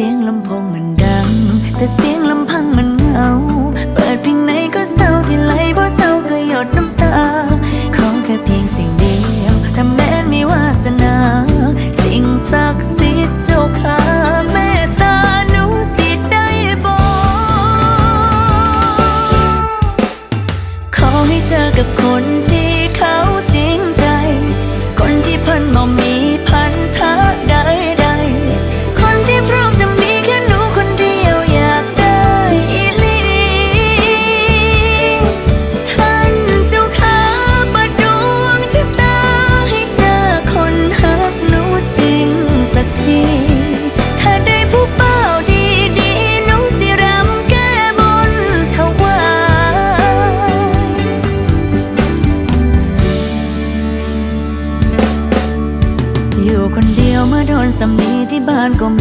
สียงลำโพงมันดัง แต่เสียงลำพังมันเงา เปิดเพียงไหนก็เศร้าที่ไหลบ่เศร้าก็หยดน้ำตา ของแค่เพียงสิ่งเดียวถ้าแม้นมีวาสนา สิ่งศักดิ์สิทธิ์เจ้าค่ะแม่ตาหนูสิได้บอก ขอให้เจอกับคนที่ ยวมาโดนสำนีที่บ้านก็